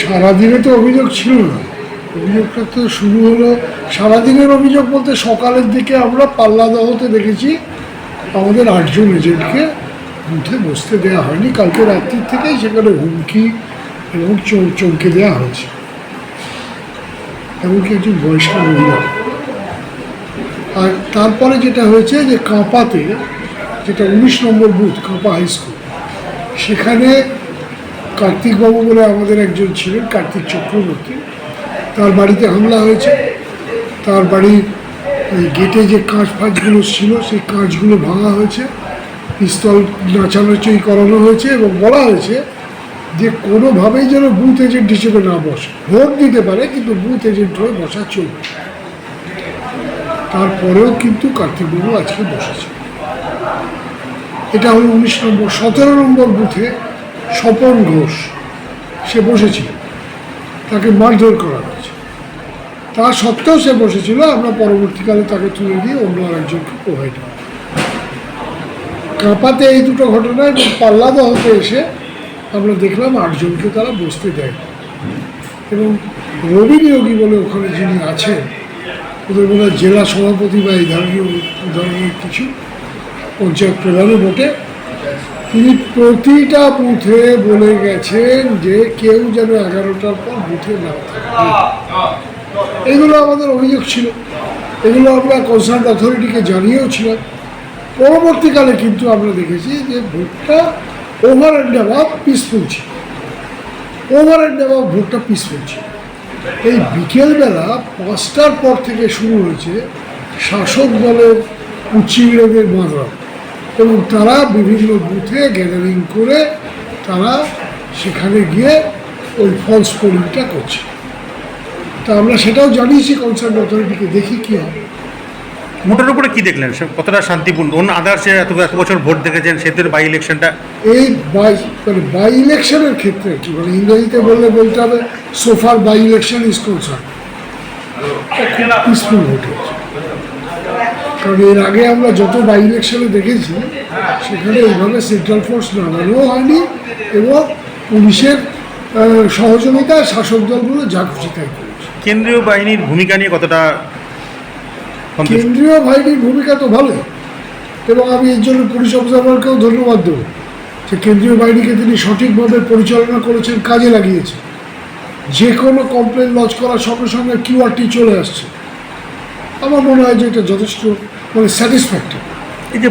সারাদিনে তো অভিযোগ ছিল না। অভিযোগটা তো শুরু হলো। সারাদিনের অভিযোগ বলতে সকালের দিকে আমরা পাল্লাদহতে দেখেছি, আমাদের আটজন এজেন্টকে বুথে বসতে দেওয়া হয়নি। কালকে রাত্রির থেকেই সেখানে হুমকি এবং চমকে দেওয়া হয়েছে। এমনকি একজন বয়স্ক মহিলা। আর তারপরে যেটা হয়েছে যে কাঁপাতে, যেটা উনিশ নম্বর বুথ, কাঁপা হাই স্কুল, সেখানে কার্তিকবাবু বলে আমাদের একজন ছিলেন, কার্তিক চক্রবর্তী। তার বাড়িতে হামলা হয়েছে। তার বাড়ির গেটে যে কাঁচ ফাঁচগুলো ছিল, সেই কাঁচগুলো ভাঙা হয়েছে। পিস্তল নাচানাচি করানো হয়েছে এবং বলা হয়েছে যে কোনোভাবেই যেন বুথ এজেন্ট হিসেবে না বসে। ভোট দিতে পারে, কিন্তু বুথ এজেন্ট হয়ে বসা চলবে তারপরেও কিন্তু কার্তিকবাবু আজকে বসেছে। এটা হলো উনিশ নম্বর, সতেরো নম্বর বুথে স্বপন ঘোষ, সে বসেছিল। তাকে মারধর করা হয়েছে। তা সত্ত্বেও সে বসেছিল, আমরা পরবর্তীকালে তাকে তুলে দিয়ে অন্য আরেকজনকে প্রোভাইড করি কাঁপাতে এই দুটো ঘটনা এবং পাল্লাদহতে এসে আমরা দেখলাম আটজনকে তারা বসতে দেয় এবং রবি নিয়োগী বলে ওখানে যিনি আছেন, ওদের বোধ জেলা সভাপতি বা এই ধরনের ধরনের কিছু পঞ্চায়েত প্রধানও বটে। তিনি প্রতিটা বুথে বলে গেছেন যে কেউ যেন এগারোটার পর বুথে না এগুলো আমাদের অভিযোগ ছিল। এগুলো আমরা কনসার্ন অথরিটিকে জানিয়েও ছিলাম পরবর্তীকালে কিন্তু আমরা দেখেছি যে ভোটটা ওভার অ্যান্ড অ্যাভাব পিসফুল ছিল। ওভার অ্যান্ড অ্যাভাব ভোটটা পিসফুল ছিল। এই বিকেলবেলা পাঁচটার পর থেকে শুরু হয়েছে শাসক দলের উচ্চিংড়েদের মাদরা এবং তারা বিভিন্ন বুথে গ্যাদারিং করে তারা সেখানে গিয়ে ওই ফলস পোলিংটা করছে। তা আমরা সেটাও জানিয়েছি কনসার্ন অথরিটিকে দেখি কী হবে ভোটের উপরে কি দেখলেন? সে কতটা শান্তিপূর্ণ? অন্য আদার্সে এত এত বছর ভোট দেখেছেন? সেতুর বাই ইলেকশনটা এই বাই মানে বাই ইলেকশনের ক্ষেত্রে কি মানে ইংরেজিতে বললে বলতে হবে so far by election is concern খুব পিসফুল ভোট হয়েছে। কারণ এর আগে আমরা যত বাই ইলেকশনে দেখেছি সেখানে এইভাবে সেন্ট্রাল ফোর্স নামানোও হয়নি এবং পুলিশের আহ, সহযোগিতায় শাসক দলগুলো যা খুশি তাই করেছে। কেন্দ্রীয় বাহিনীর ভূমিকা নিয়ে কতটা কেন্দ্রীয় বাহিনীর ভূমিকা তো ভালো এবং আমি এর জন্য পুলিশ অবজারভারকেও ধন্যবাদ দেবো যে কেন্দ্রীয় বাহিনীকে তিনি সঠিকভাবে পরিচালনা করেছেন কাজে লাগিয়েছেন। যে কোনো কমপ্লেন লজ করার সঙ্গে সঙ্গে কিউআরটি চলে আসছে। আমার মনে হয় যে এটা যথেষ্ট মানে স্যাটিসফ্যাক্টরি এই যে